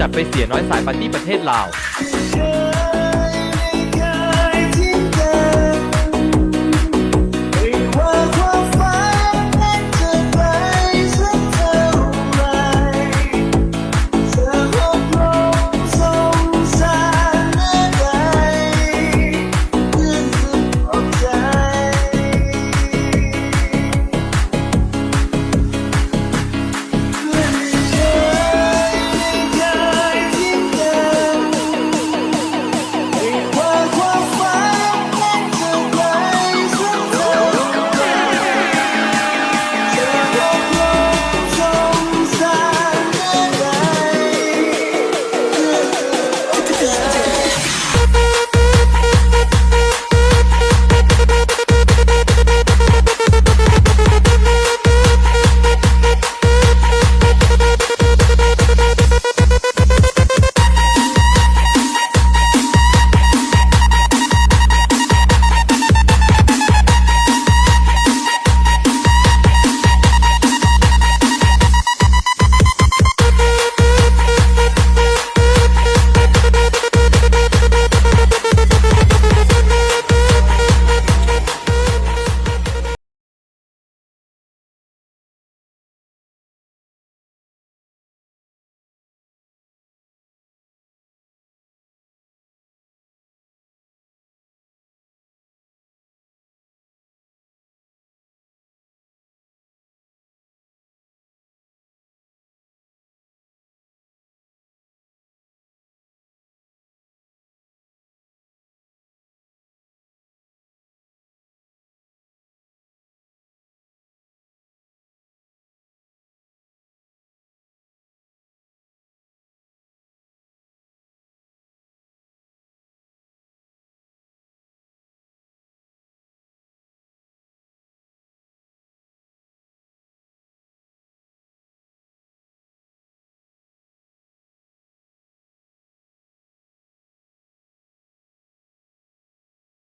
จัดไปเสียน้อยสายปาร์ตี้ประเทศลาว